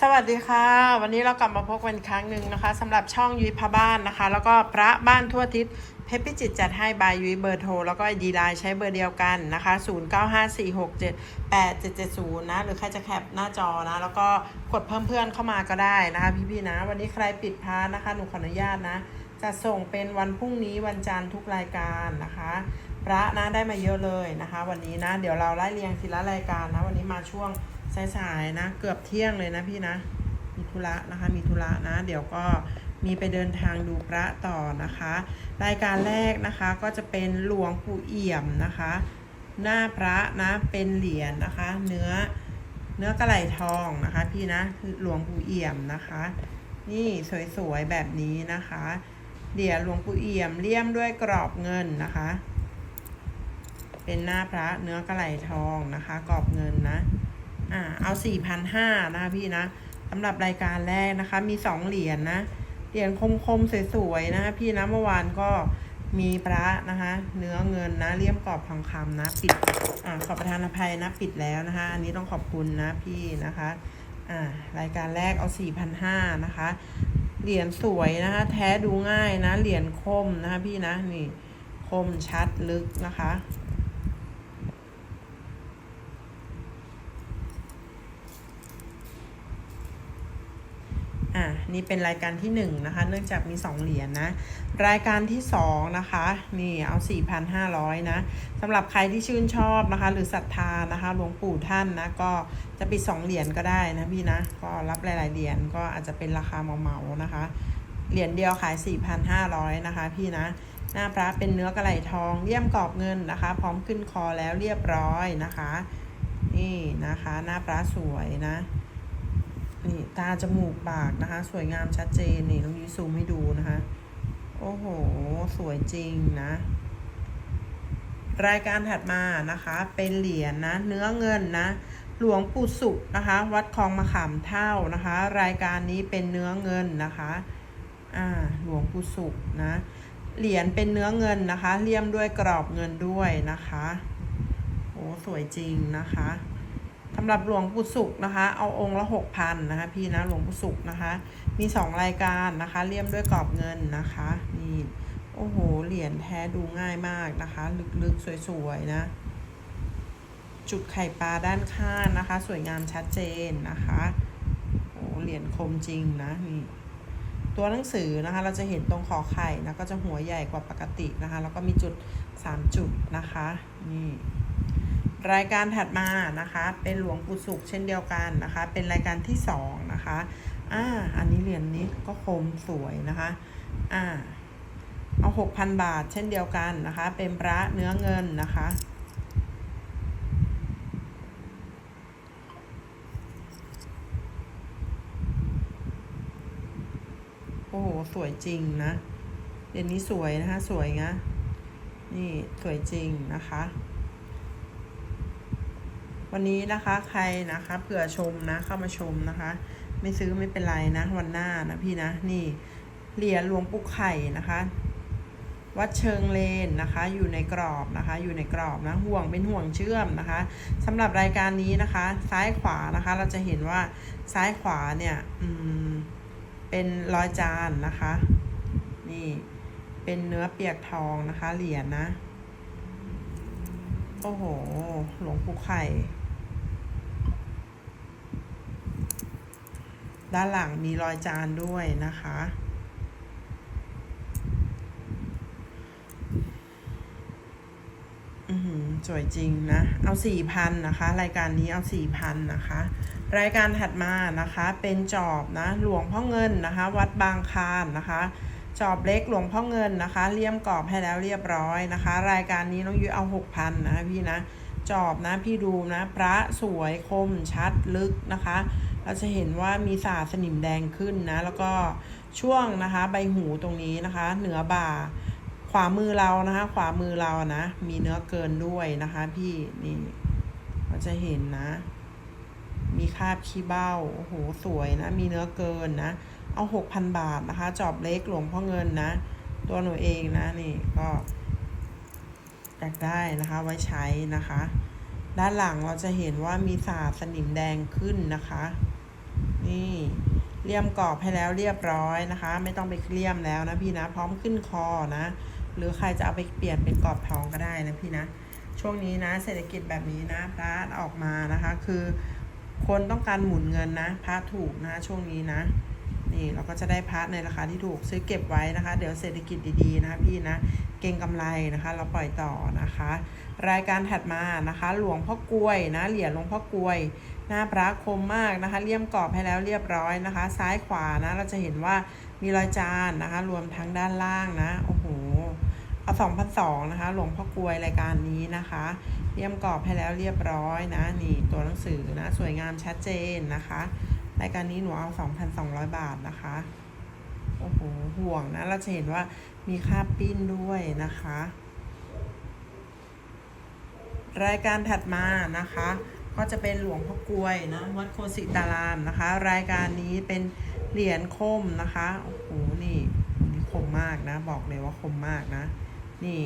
สวัสดีค่ะ วันนี้เรากลับมาพบกันครั้งหนึ่งนะคะสำหรับช่องยุ้ยพระบ้านนะคะ แล้วก็พระบ้านทั่วทิศเพชรพิจิตจัดให้บายยุ้ยเบอร์โทร แล้วก็ไอดีไลน์ใช้เบอร์เดียวกันนะคะ 0954678770 นะ หรือใครจะแคปหน้าจอนะ แล้วก็กดเพิ่มเพื่อนเข้ามาก็ได้นะคะ พี่ๆนะ วันนี้ใครปิดพาร์นะคะหนูขออนุญาตนะ จะส่งเป็นวันพรุ่งนี้วันจันทร์ทุกรายการนะคะ พระนะได้มาเยอะเลยนะคะ วันนี้นะ เดี๋ยวเราไล่เรียงทีละรายการนะวันนี้มาช่วง สายๆนะ เกือบเที่ยงเลยนะพี่นะ มีธุระนะคะ มีธุระนะ เดี๋ยวก็มีไปเดินทางดูพระต่อนะคะ รายการแรกนะคะก็จะเป็นหลวงปู่เอี่ยมนะคะ หน้าพระนะเป็นเหรียญนะคะ เนื้อเนื้อกระไหลทองนะคะ พี่นะคือหลวงปู่เอี่ยมนะคะ นี่สวยๆแบบนี้นะคะเหรียญหลวงปู่เอี่ยมเลี่ยมด้วยกรอบเงินนะคะ เป็นหน้าพระเนื้อกระไหลทองนะคะ กรอบเงินนะ อ่าเอาสี่พันห้านะคะพี่นะสำหรับรายการแรกนะคะ มีสองเหรียญนะเหรียญคมๆสวยๆนะคะพี่นะเมื่อวานก็มีพระนะคะ เนื้อเงินนะเลี่ยมกรอบทองคำนะ ปิดอ่าขอประทานอภัยนะปิดแล้วนะคะ อันนี้ต้องขอบคุณนะพี่นะคะอ่ารายการแรกเอาสี่พันห้านะคะ เหรียญสวยนะคะ แท้ดูง่ายนะ เหรียญคมนะคะพี่นะนี่คมชัดลึกนะคะ นี่เป็นรายการที่หนึ่งนะคะ เนื่องจากมีสองเหรียญนะ รายการที่สองนะคะ นี่เอาสี่พันห้าร้อยนะสำหรับใครที่ชื่นชอบนะคะ หรือศรัทธานะคะ หลวงปู่ท่านนะ ก็จะปิดสองเหรียญก็ได้นะพี่นะ ก็รับหลาย ๆ เหรียญก็อาจจะเป็นราคาเมาๆนะคะ เหรียญเดียวขาย 4,500 นะคะ พี่นะ หน้าพระเป็นเนื้อกระไหลทองเลี่ยมกรอบเงินนะคะ พร้อมขึ้นคอแล้วเรียบร้อยนะคะ นี่นะคะ หน้าพระสวยนะ นี่ตาจมูกปากนะคะ สวยงามชัดเจนนี่น้องยูซูมให้ดูนะคะ โอ้โห สวยจริงนะ รายการถัดมานะคะ เป็นเหรียญนะเนื้อเงินนะ หลวงปู่สุนะคะ วัดคลองมะขามเท่านะคะ รายการนี้เป็นเนื้อเงินนะคะอ่าหลวงปู่สุนะเหรียญเป็นเนื้อเงินนะคะเลี่ยมด้วยกรอบเงินด้วยนะคะโอ้สวยจริงนะคะ สำหรับหลวงปู่สุขนะคะ เอาองค์ละหกพันนะคะ พี่นะหลวงปู่สุขนะคะ มีสองรายการนะคะ เลี่ยมด้วยกรอบเงินนะคะนี่โอ้โหเหรียญแท้ดูง่ายมากนะคะ ลึกๆสวยๆนะจุดไข่ปลาด้านข้างนะคะ สวยงามชัดเจนนะคะโอ้เหรียญคมจริงนะนี่ตัวหนังสือนะคะ เราจะเห็นตรงขอไข่นะก็จะหัวใหญ่กว่าปกตินะคะ แล้วก็มีจุด 3 จุดนะคะ นี่ รายการถัดมานะคะ เป็นหลวงปู่สุขเช่นเดียวกันนะคะ เป็นรายการที่2นะคะอ่าอันนี้เหรียญนี้ก็คมสวยนะคะอ่าเอา6,000บาทเช่นเดียวกันนะคะ เป็นพระเนื้อเงินนะคะโอ้โหสวยจริงนะเดือนนี้สวยนะคะ สวยนะนี่สวยจริงนะคะ วันนี้นะคะใครนะคะเผื่อชมนะเข้ามาชมนะคะ ไม่ซื้อไม่เป็นไรนะวันหน้านะพี่นะนี่เหรียญหลวงปู่ไข่นะคะ วัดเชิงเลนนะคะ อยู่ในกรอบนะคะ อยู่ในกรอบนะห่วงเป็นห่วงเชื่อมนะคะสำหรับรายการนี้นะคะ ซ้ายขวานะคะ เราจะเห็นว่าซ้ายขวาเนี่ยอืมเป็นรอยจานนะคะ นี่เป็นเนื้อเปียกทองนะคะ เหรียญนะโอ้โห หลวงปู่ไข่ ด้านหลังมีรอยจานด้วยนะคะ อือหือสวยจริงนะ เอาสี่พันนะคะ รายการนี้เอาสี่พันนะคะ รายการถัดมานะคะ เป็นจอบนะ หลวงพ่อเงินนะคะ วัดบางคานนะคะจอบเล็กหลวงพ่อเงินนะคะ เลี่ยมกรอบให้แล้วเรียบร้อยนะคะ รายการนี้น้องยุ้ยเอาหกพันนะะพี่นะ จอบนะพี่ดูนะ พระสวยคมชัดลึกนะคะ เราจะเห็นว่ามีสาสนิมแดงขึ้นนะ แล้วก็ช่วงนะคะใบหูตรงนี้นะคะ เหนือบ่า ขวามือเรานะคะ ขวามือเรานะ มีเนื้อเกินด้วยนะคะ พี่นี่เราจะเห็นนะ มีคราบขี้เบ้าโอ้โหสวยนะ มีเนื้อเกินนะ เอาหกพันบาทนะคะ จอบเล็กหลวงพ่อเงินนะ ตัวหนูเองนะนี่ก็อยากได้นะคะไว้ใช้นะคะ ด้านหลังเราจะเห็นว่ามีสาสนิมแดงขึ้นนะคะ นี่เลี่ยมกรอบให้แล้วเรียบร้อยนะคะ ไม่ต้องไปเลี่ยมแล้วนะพี่นะ พร้อมขึ้นคอนะ หรือใครจะเอาไปเปลี่ยนเป็นกรอบทองก็ได้นะพี่นะ ช่วงนี้นะเศรษฐกิจแบบนี้นะพระออกมานะคะ คือคนต้องการหมุนเงินนะพระถูกนะช่วงนี้นะนี่เราก็จะได้พาระในราคาที่ถูกซื้อเก็บไว้นะคะ เดี๋ยวเศรษฐกิจดีๆนะคะพี่นะเก่งกำไรนะคะ เราปล่อยต่อนะคะ รายการถัดมานะคะ หลวงพ่อกลวยนะเหรียญหลวงพ่อกลวย หน้าพระคมมากนะคะ เลี่ยมกรอบให้แล้วเรียบร้อยนะคะ ซ้ายขวานะเราจะเห็นว่ามีรอยจานนะคะ รวมทั้งด้านล่างนะโอ้โหเอาสองพันสองนะคะ หลวงพ่อกลวยรายการนี้นะคะ เลี่ยมกรอบให้แล้วเรียบร้อยนะ นี่ตัวหนังสือนะ สวยงามชัดเจนนะคะ รายการนี้หนูเอา2,200บาทนะคะโอ้โหห่วงนะเราจะเห็นว่ามีค่าปิ้นด้วยนะคะ รายการถัดมานะคะ ก็จะเป็นหลวงพ่อกลวยนะวัดโคสิตารามนะคะ รายการนี้เป็นเหรียญคมนะคะโอ้โหนี่นี่คมมากนะ บอกเลยว่าคมมากนะ นี่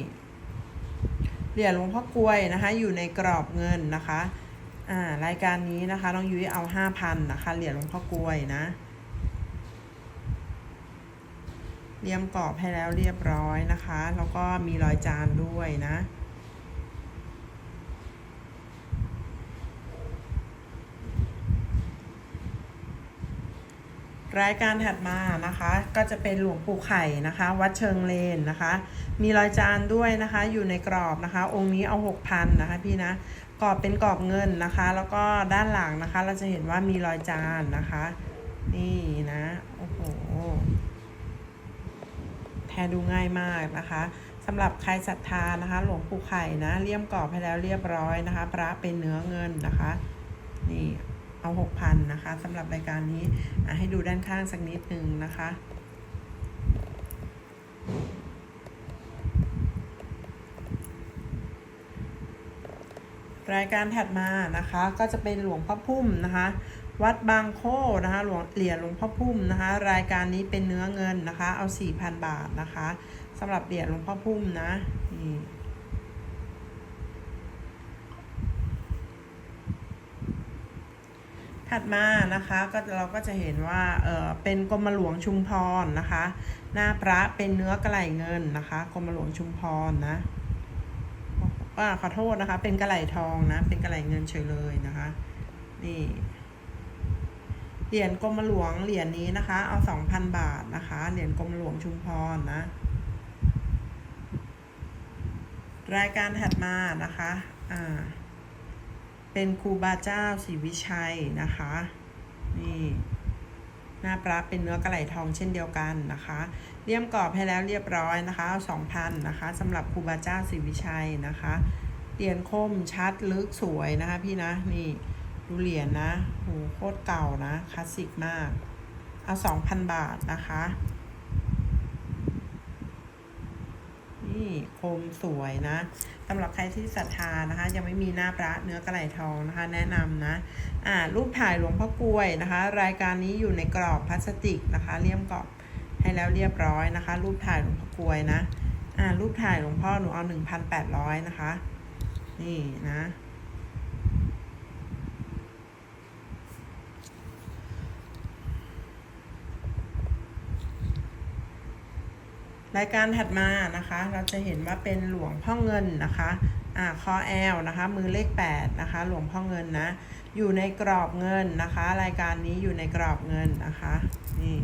เหรียญหลวงพ่อกลวยนะคะ อยู่ในกรอบเงินนะคะอ่ารายการนี้นะคะน้องยุ้ยเอาห้าพันนะคะเหรียญหลวงพ่อกลวยนะเรียมกรอบให้แล้วเรียบร้อยนะคะ แล้วก็มีรอยจานด้วยนะ รายการถัดมานะคะ ก็จะเป็นหลวงปู่ไข่นะคะ วัดเชิงเลนนะคะ มีรอยจานด้วยนะคะ อยู่ในกรอบนะคะ องค์นี้เอาหกพันนะคะพี่นะกรอบเป็นกรอบเงินนะคะ แล้วก็ด้านหลังนะคะ เราจะเห็นว่ามีรอยจานนะคะ นี่นะโอ้โหแทนดูง่ายมากนะคะสำหรับใครศรัทธานะคะ หลวงปู่ไข่นะเลี่ยมกรอบให้แล้วเรียบร้อยนะคะ พระเป็นเนื้อเงินนะคะ นี่ เอาหกพันนะคะสำหรับรายการนี้ให้ดูด้านข้างสักนิดนึงนะคะรายการถัดมานะคะก็จะเป็นหลวงพ่อพุ่มนะคะ วัดบางโคนะคะหลวงเหรียญหลวงพ่อพุ่มนะคะ รายการนี้เป็นเนื้อเงินนะคะ เอา 4,000 บาทนะคะสำหรับเหรียญหลวงพ่อพุ่มนะนี่ ถัดมานะคะก็เราก็จะเห็นว่าเออเป็นกรมหลวงชุมพรนะคะ หน้าพระเป็นเนื้อกระไหลเงินนะคะกรมหลวงชุมพรนะอ่าขอโทษนะคะ เป็นกระไหลทองนะ เป็นกระไหลเงินเฉยเลยนะคะ นี่เหรียญกรมหลวงเหรียญนี้นะคะ เอาสองพันบาทนะคะ เหรียญกรมหลวงชุมพรนะ รายการถัดมานะคะ อ่า เป็นครูบาเจ้าศรีวิชัยนะคะ นี่หน้าปลาเป็นเนื้อกระไหลทองเช่นเดียวกันนะคะเลี่ยมกรอบให้แล้วเรียบร้อยนะคะสองพันนะคะสำหรับครูบาเจ้าศรีวิชัยนะคะเหรียญคมชัดลึกสวยนะคะพี่นะนี่ดูเหรียญนะโหโคตรเก่านะคลาสสิกมาก เอาสองพันบาทนะคะ นี่คมสวยนะสำหรับใครที่ศรัทธานะคะ ยังไม่มีหน้าพระเนื้อกระไหลทองนะคะ แนะนำนะอ่ารูปถ่ายหลวงพ่อกลวยนะคะ รายการนี้อยู่ในกรอบพลาสติกนะคะเลี่ยมกรอบให้แล้วเรียบร้อยนะคะ รูปถ่ายหลวงพ่อกลวยนะอ่ารูปถ่ายหลวงพ่อหนูเอาหนึ่งพันแปดร้อยนะคะ นี่นะ รายการถัดมานะคะ เราจะเห็นว่าเป็นหลวงพ่อเงินนะคะอ่าคอแอลนะคะ มือเลข8นะคะ หลวงพ่อเงินนะ อยู่ในกรอบเงินนะคะ รายการนี้อยู่ในกรอบเงินนะคะ นี่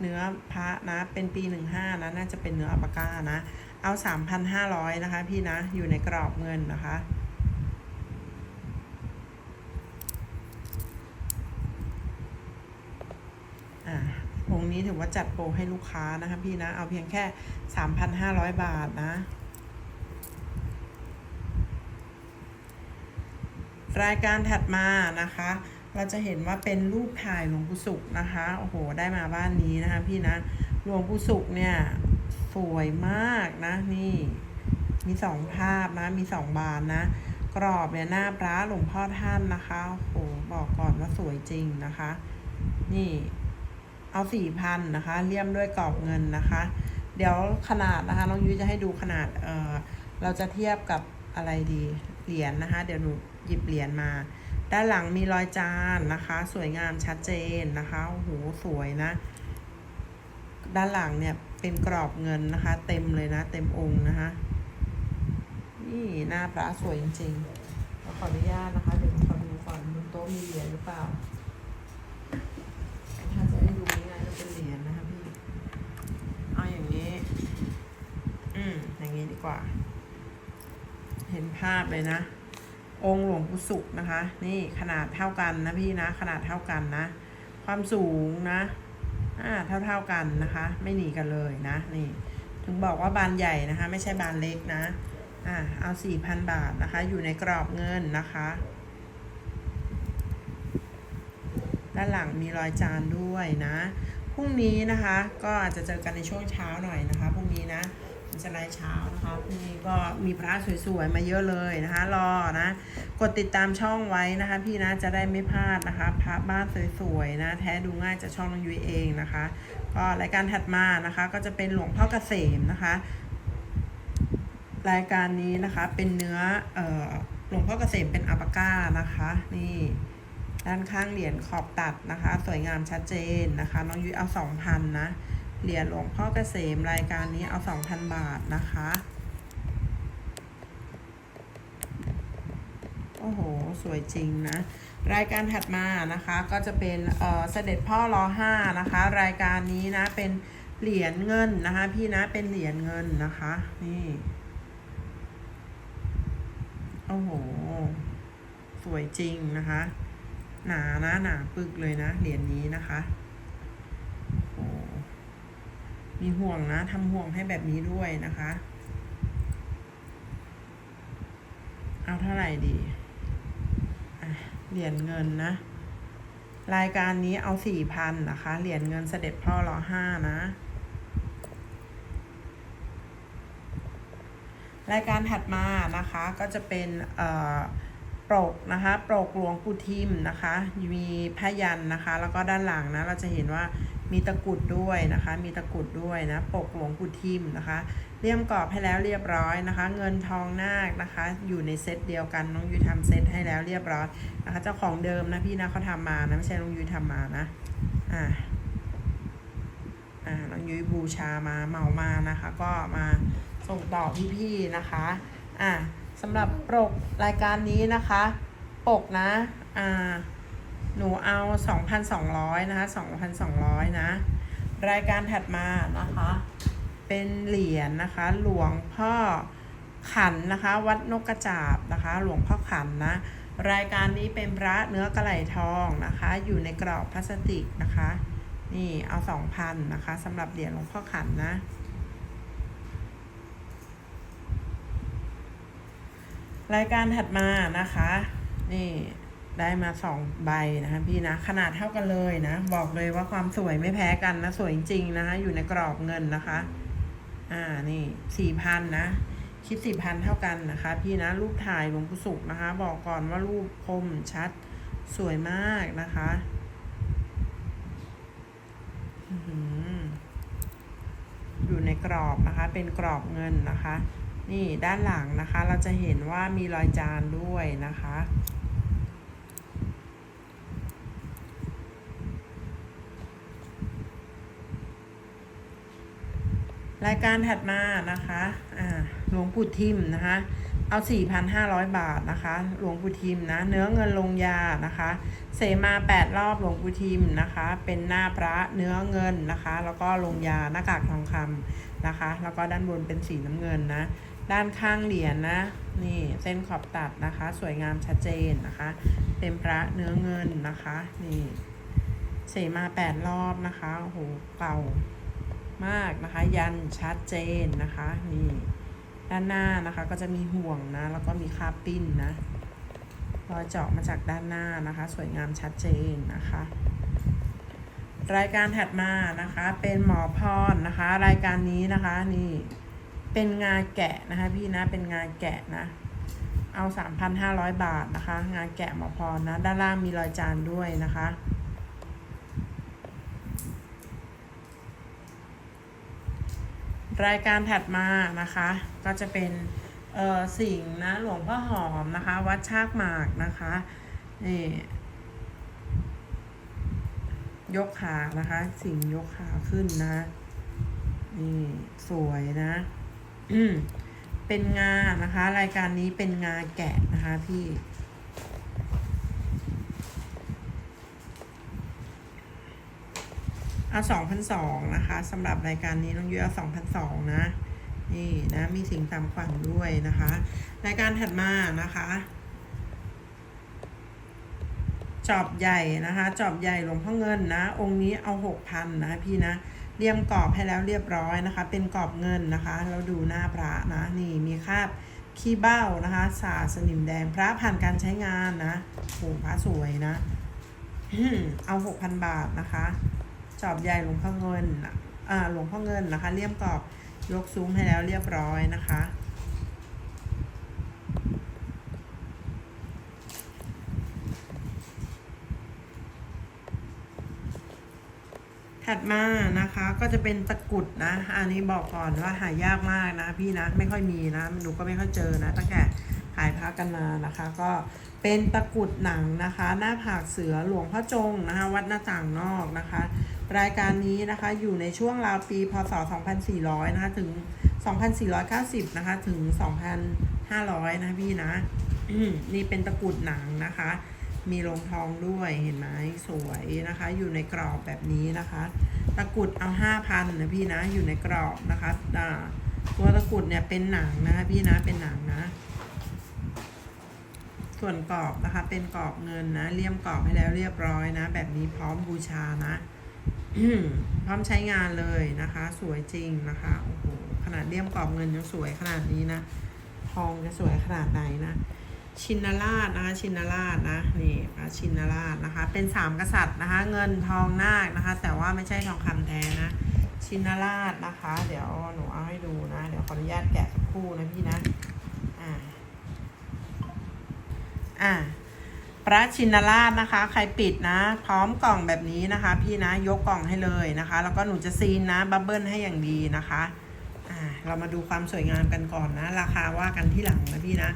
เนื้อพระนะ เป็นปีหนึ่งห้านะ น่าจะเป็นเนื้ออัปก้านะ เอาสามพันห้าร้อยนะคะ พี่นะ อยู่ในกรอบเงินนะคะ อ่าองค์ นี้ถือว่าจัดโปรให้ลูกค้านะคะพี่นะ เอาเพียงแค่ 3,500 บาทนะ รายการถัดมานะคะ เราจะเห็นว่าเป็นรูปถ่ายหลวงปู่สุขนะคะ โอ้โห ได้มาบ้านนี้นะคะพี่นะ หลวงปู่สุขเนี่ยสวยมากนะนี่มีสองภาพนะมีสองบานนะ กรอบเนี่ยหน้าพระหลวงพ่อท่านนะคะโอ้โหบอกก่อนว่าสวยจริงนะคะ นี่ เอาสี่พันนะคะเลี่ยมด้วยกรอบเงินนะคะ เดี๋ยวขนาดนะคะน้องยุ้ยจะให้ดูขนาดเออเราจะเทียบกับอะไรดีเหรียญนะคะ เดี๋ยวหนูหยิบเหรียญมา ด้านหลังมีรอยจานนะคะ สวยงามชัดเจนนะคะโอ้โหสวยนะ ด้านหลังเนี่ยเป็นกรอบเงินนะคะ เต็มเลยนะ เต็มองค์นะคะนี่หน้าพระสวยจริงๆขออนุญาตนะคะเดี๋ยวขอดูก่อนบนโต๊ะมีเหรียญหรือเปล่า ถ้าจะให้ดูง่ายๆก็เป็นเหรียญนะคะพี่ เอาอย่างนี้ อย่างนี้ดีกว่า เห็นภาพเลยนะ องค์หลวงปู่สุขนะคะ นี่ขนาดเท่ากันนะพี่นะ ขนาดเท่ากันนะ ความสูงนะอ่าเท่าๆกันนะคะ ไม่หนีกันเลยนะ นี่ ถึงบอกว่าบานใหญ่นะคะ ไม่ใช่บานเล็กนะอ่าเอาสี่พันบาทนะคะ อยู่ในกรอบเงินนะคะด้านหลังมีรอยจานด้วยนะ พรุ่งนี้นะคะ ก็อาจจะเจอกันในช่วงเช้าหน่อยนะคะ พรุ่งนี้นะ มันจะไลฟ์เช้านะคะพรุ่งนี้ก็มีพระสวยๆมาเยอะเลยนะคะ รอนะ กดติดตามช่องไว้นะคะ พี่นะจะได้ไม่พลาดนะคะพระบ้านสวยๆนะ แท้ดูง่ายจากช่องน้องยุ้ยเองนะคะ ก็รายการถัดมานะคะ ก็จะเป็นหลวงพ่อเกษมนะคะ รายการนี้นะคะเป็นเนื้อเอ่อหลวงพ่อเกษมเป็นอัปปาก้านะคะ นี่ด้านข้างเหรียญขอบตัดนะคะ สวยงามชัดเจนนะคะ น้องยุ้ยเอาสองพันนะ เหรียญหลวงพ่อเกษมรายการนี้เอาสองพันบาทนะคะ โอ้โห สวยจริงนะ รายการถัดมานะคะก็จะเป็นเออเสด็จพ่อรอห้านะคะ รายการนี้นะเป็นเหรียญเงินนะคะ พี่นะเป็นเหรียญเงินนะคะ นี่ โอ้โห สวยจริงนะคะ หนานะหนาปึกเลยนะเหรียญนี้นะคะโอ้ มีห่วงนะทำห่วงให้แบบนี้ด้วยนะคะ เอาเท่าไหร่ดีเหรียญเงินนะ รายการนี้เอาสี่พันนะคะ เหรียญเงินเสด็จพ่อรอห้านะ รายการถัดมานะคะก็จะเป็นเอ่อปรกนะคะปรกหลวงปู่ทิมนะคะ มีพยันนะคะ แล้วก็ด้านหลังนะ เราจะเห็นว่า มีตะกุดด้วยนะคะ มีตะกุดด้วยนะ ปกหลวงปู่ทิมนะคะ เลี่ยมกรอบให้แล้วเรียบร้อยนะคะ เงินทองนาคนะคะ อยู่ในเซตเดียวกันน้องยุ้ยทำเซตให้แล้วเรียบร้อยนะคะ เจ้าของเดิมนะพี่นะเขาทำมานะไม่ใช่น้องยุ้ยทำมานะอ่าอ่าน้องยุ้ยบูชามาเหมามานะคะ ก็มาส่งต่อพี่ๆนะคะอ่าสำหรับปกรายการนี้นะคะ ปกนะอ่า หนูเอา 2,200 นะคะ 2,200 นะ รายการถัดมานะคะ เป็นเหรียญนะคะ หลวงพ่อขันนะคะ วัดนกกระจาบนะคะ หลวงพ่อขันนะ รายการนี้เป็นพระเนื้อกระไหลทองนะคะ อยู่ในกรอบพลาสติกนะคะ นี่เอา 2,000นะคะสำหรับเหรียญหลวงพ่อขันนะรายการถัดมานะคะ นี่ ได้มาสองใบนะคะพี่นะขนาดเท่ากันเลยนะ บอกเลยว่าความสวยไม่แพ้กันนะ สวยจริงๆนะคะอยู่ในกรอบเงินนะคะ อ่านี่สี่พันนะคิดสี่พันเท่ากันนะคะ พี่นะรูปถ่ายหลวงปู่สุขนะคะ บอกก่อนว่ารูปคมชัดสวยมากนะคะอยู่ในกรอบนะคะ เป็นกรอบเงินนะคะ นี่ด้านหลังนะคะ เราจะเห็นว่ามีรอยจานด้วยนะคะ รายการถัดมานะคะอ่าหลวงปู่ทิมนะคะ เอา 4,500 บาทนะคะ หลวงปู่ทิมนะ เนื้อเงินลงยานะคะ เสมา 8 รอบหลวงปู่ทิมนะคะ เป็นหน้าพระเนื้อเงินนะคะ แล้วก็ลงยาหน้ากากทองคำนะคะ แล้วก็ด้านบนเป็นสีน้ำเงินนะ ด้านข้างเหรียญนะนี่เส้นขอบตัดนะคะ สวยงามชัดเจนนะคะ เป็นพระเนื้อเงินนะคะ นี่เสมา 8 รอบนะคะ โอ้โห เก่า มากนะคะ ยันชัดเจนนะคะนี่ด้านหน้านะคะก็จะมีห่วงนะ แล้วก็มีคาบปิ้นนะรอยเจาะมาจากด้านหน้านะคะ สวยงามชัดเจนนะคะ รายการถัดมานะคะเป็นหมอพรนะคะ รายการนี้นะคะนี่เป็นงานแกะนะคะพี่นะเป็นงานแกะนะ เอา 3,500 บาทนะคะ งานแกะหมอพรนะ ด้านล่างมีรอยจานด้วยนะคะ รายการถัดมานะคะ ก็จะเป็นเอ่อสิงนะหลวงพ่อหอมนะคะ วัดชากหมากนะคะนี่ยกขานะคะ สิงยกขาขึ้นนะนี่สวยนะอืมเป็นงานะคะ รายการนี้เป็นงาแกะนะคะพี่ เอาสองพันสองนะคะสำหรับรายการนี้น้องยุ้ยเอาสองพันสองนะ นี่นะมีสิ่งตามขวัญด้วยนะคะ รายการถัดมานะคะจอบใหญ่นะคะจอบใหญ่หลวงพ่อเงินนะ องค์นี้เอาหกพันนะพี่นะเรียมกรอบให้แล้วเรียบร้อยนะคะ เป็นกรอบเงินนะคะ เราดูหน้าพระนะนี่มีคราบขี้เบ้านะคะสาสนิมแดงพระผ่านการใช้งานนะโอ้พระสวยนะเอาหกพันบาทนะคะ จอบใหญ่หลวงพ่อเงินอ่าหลวงพ่อเงินนะคะ เลี่ยมกรอบยกซุ้มให้แล้วเรียบร้อยนะคะ ถัดมานะคะก็จะเป็นตะกุดนะ อันนี้บอกก่อนว่าหายากมากนะ พี่นะไม่ค่อยมีนะหนูก็ไม่ค่อยเจอนะ ตั้งแต่ขายพระกันมานะคะ ก็เป็นตะกุดหนังนะคะ หน้าผากเสือหลวงพ่อจงนะคะ วัดหน้าต่างนอกนะคะ รายการนี้นะคะอยู่ในช่วงราวปีพศ 2400 นะคะถึง 2490 นะคะถึง 2,500 นะพี่นะ นี่เป็นตะกรุดหนังนะคะ มีลงทองด้วยเห็นไหมสวยนะคะ อยู่ในกรอบแบบนี้นะคะ ตะกรุดเอาห้าพันนะพี่นะอยู่ในกรอบนะคะตัวตะกรุดเนี่ยเป็นหนังนะคะพี่นะเป็นหนังนะ ส่วนกรอบนะคะเป็นกรอบเงินนะเลี่ยมกรอบให้แล้วเรียบร้อยนะ แบบนี้พร้อมบูชานะ พร้อมใช้งานเลยนะคะ สวยจริงนะคะโอ้โหขนาดเลี่ยมกรอบเงินยังสวยขนาดนี้นะทองจะสวยขนาดไหนนะ ชินราชนะคะ ชินราชนะนี่พระชินราชนะคะ เป็นสามกษัตริย์นะคะ เงินทองนาคนะคะ แต่ว่าไม่ใช่ทองคำแท้นะ ชินราชนะคะ เดี๋ยวหนูเอาให้ดูนะ เดี๋ยวขออนุญาตแกะสักคู่นะพี่นะ อ่า อ่า พระชินราชนะคะ ใครปิดนะ พร้อมกล่องแบบนี้นะคะ พี่นะยกกล่องให้เลยนะคะ แล้วก็หนูจะซีนนะบับเบิ้ลให้อย่างดีนะคะอ่าเรามาดูความสวยงามกันก่อนนะ ราคาว่ากันที่หลังนะพี่นะ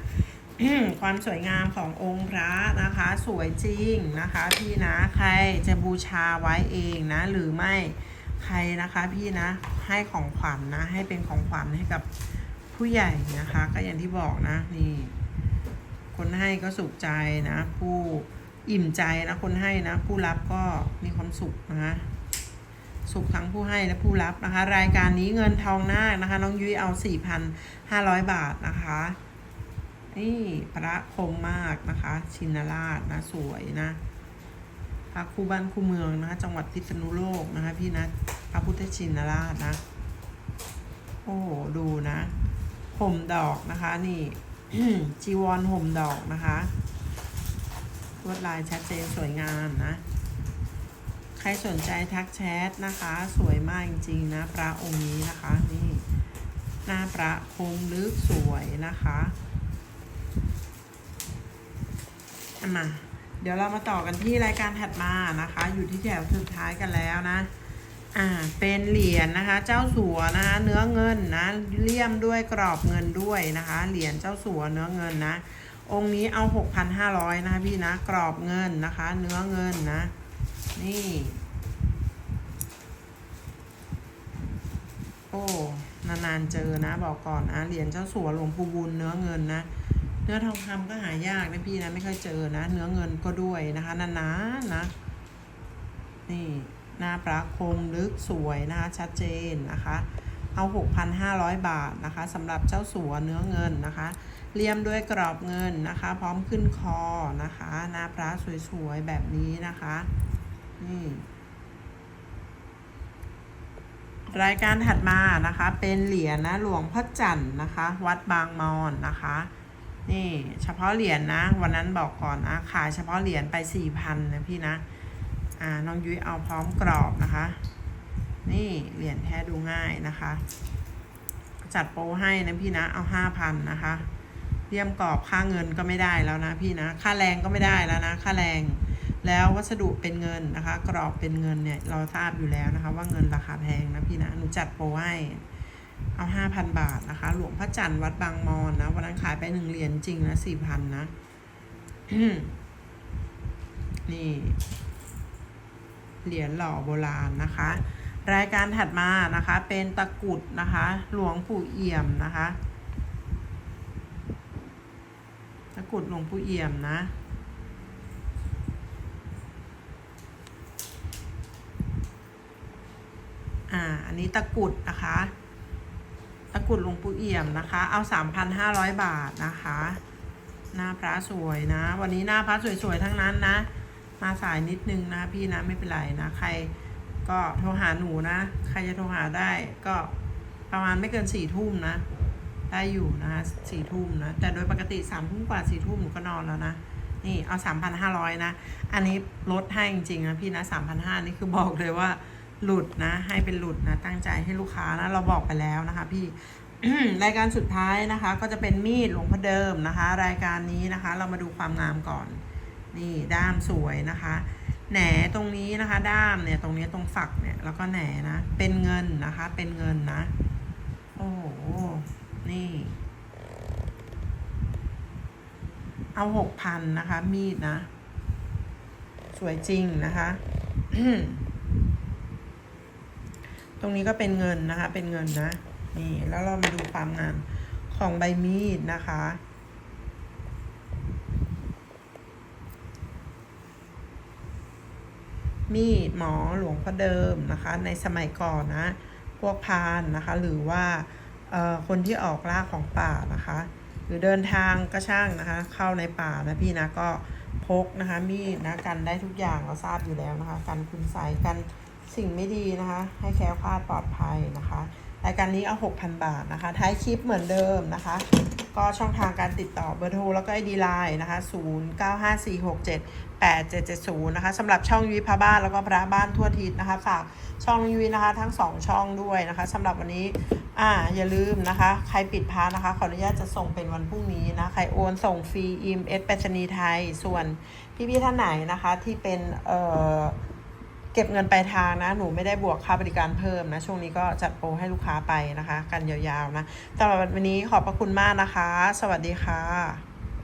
ความสวยงามขององค์พระนะคะ สวยจริงนะคะ พี่นะใครจะบูชาไว้เองนะ หรือไม่ใครนะคะพี่นะให้ของขวัญนนะ ให้เป็นของขวัญให้กับผู้ใหญ่นะคะ ก็อย่างที่บอกนะนี่ คนให้ก็สุขใจนะ ผู้อิ่มใจนะคนให้นะ ผู้รับก็มีความสุขนะคะสุขทั้งผู้ให้และผู้รับนะคะ รายการนี้เงินทองหนานะคะ น้องยุ้ยเอา 4,500 บาทนะคะนี่พระคมมากนะคะ ชินราชนะสวยนะพระคู่บ้านคู่เมืองนะคะจังหวัดพิษณุโลกนะคะ พี่นะพระพุทธชินราชนะ โอ้โหดูนะห่มดอกนะคะนี่ จีวรห่มดอกนะคะลวดลายชัดเจนสวยงามนะ ใครสนใจทักแชทนะคะ สวยมากจริงๆนะ พระองค์นี้นะคะนี่หน้าพระคมลึกสวยนะคะมาเดี๋ยวเรามาต่อกันที่รายการถัดมานะคะ อยู่ที่แถวสุดท้ายกันแล้วนะ อ่าเป็นเหรียญนะคะ เจ้าสัวนะคะ เนื้อเงินนะเลี่ยมด้วยกรอบเงินด้วยนะคะ เหรียญเจ้าสัวเนื้อเงินนะ องค์นี้เอาหกพันห้าร้อยนะคะพี่นะกรอบเงินนะคะ เนื้อเงินนะ นี่ โอ้นานๆเจอนะ บอกก่อนนะเหรียญเจ้าสัวหลวงปู่บุญเนื้อเงินนะเนื้อทองคำก็หายากนะพี่นะไม่ค่อยเจอนะ เนื้อเงินก็ด้วยนะคะนานๆนะ นี่ น้าพระคมลึกสวยนะคะชัดเจนนะคะ เอา 6,500 บาทนะคะสำหรับเจ้าสัวเนื้อเงินนะคะเลี่ยมด้วยกรอบเงินนะคะ พร้อมขึ้นคอนะคะหน้าพระสวยๆแบบนี้นะคะนี่รายการถัดมานะคะ เป็นเหรียญนะหลวงพ่อจันนะคะ วัดบางมอนนะคะนี่เฉพาะเหรียญนะ วันนั้นบอกก่อนนะขายเฉพาะเหรียญไปสี่พันนะพี่นะ อ่าน้องยุ้ยเอาพร้อมกรอบนะคะ นี่เหรียญแท้ดูง่ายนะคะ จัดโปรให้นะพี่นะเอาห้าพันนะคะเรียมกรอบค่าเงินก็ไม่ได้แล้วนะพี่นะ ค่าแรงก็ไม่ได้แล้วนะ ค่าแรง แล้ววัสดุเป็นเงินนะคะ กรอบเป็นเงินเนี่ยเราทราบอยู่แล้วนะคะ ว่าเงินราคาแพงนะพี่นะหนูจัดโปรให้เอาห้าพันบาทนะคะ หลวงพ่อจันทร์วัดบางมอนนะวันนั้นขายไปหนึ่งเหรียญจริงนะสี่พันนะนี่ เหรียญหล่อโบราณนะคะ รายการถัดมานะคะเป็นตะกรุดนะคะ หลวงปู่เอี่ยมนะคะ ตะกรุดหลวงปู่เอี่ยมนะอ่าอันนี้ตะกรุดนะคะตะกรุดหลวงปู่เอี่ยมนะคะ เอา 3,500 บาทนะคะ หน้าพระสวยนะ วันนี้หน้าพระสวยๆทั้งนั้นนะ มาสายนิดนึงนะพี่นะไม่เป็นไรนะ ใครก็โทรหาหนูนะ ใครจะโทรหาได้ก็ประมาณไม่เกินสี่ทุ่มนะ ได้อยู่นะคะสี่ทุ่มนะ แต่โดยปกติสามทุ่มกว่าสี่ทุ่มหนูก็นอนแล้วนะ นี่เอาสามพันห้าร้อยนะ อันนี้ลดให้จริงๆนะพี่นะสามพันห้านี่คือบอกเลยว่าหลุดนะ ให้เป็นหลุดนะ ตั้งใจให้ลูกค้านะ เราบอกไปแล้วนะคะพี่รายการสุดท้ายนะคะ ก็จะเป็นมีดหลวงพ่อเดิมนะคะ รายการนี้นะคะ เรามาดูความงามก่อน นี่ด้ามสวยนะคะ แหนตรงนี้นะคะ ด้ามเนี่ยตรงนี้ตรงฝักเนี่ยแล้วก็แหนนะ เป็นเงินนะคะ เป็นเงินนะ โอ้โห นี่ เอาหกพันนะคะ มีดนะ สวยจริงนะคะตรงนี้ก็เป็นเงินนะคะ เป็นเงินนะ นี่ แล้วเรามาดูความงามของใบมีดนะคะ มีดหมอหลวงพ่อเดิมนะคะในสมัยก่อนนะพวกพานนะคะหรือว่าคนที่ออกล่าของป่านะคะ หรือเดินทางก็ช่างนะคะ เข้าในป่านะพี่นะก็พกนะคะมีดนะกันได้ทุกอย่างเราทราบอยู่แล้วนะคะกันคุณใสยกันสิ่งไม่ดีนะคะ ให้แคล้วคลาดปลอดภัยนะคะรายการนี้เอา 6,000 บาทนะคะ ท้ายคลิปเหมือนเดิมนะคะ ก็ช่องทางการติดต่อเบอร์โทรแล้วก็ไอดีไลน์นะคะ 0954678770 นะคะสำหรับช่องยุ้ยพระบ้านแล้วก็พระบ้านทั่วทิศนะคะฝากช่องยุ้ยนะคะ ทั้ง 2 ช่องด้วยนะคะสำหรับวันนี้อ่าอย่าลืมนะคะ ใครปิดพาร์ทนะคะ ขออนุญาตจะส่งเป็นวันพรุ่งนี้นะ ใครโอนส่งฟรีอิมเอสไปรษณีย์ไทย ส่วนพี่ๆท่านไหนนะคะที่เป็นเอ่อ เก็บเงินปลายทางนะ หนูไม่ได้บวกค่าบริการเพิ่มนะ ช่วงนี้ก็จัดโปรให้ลูกค้าไปนะคะ กันยาวๆนะสำหรับวันนี้ขอบพระคุณมากนะคะ สวัสดีค่ะ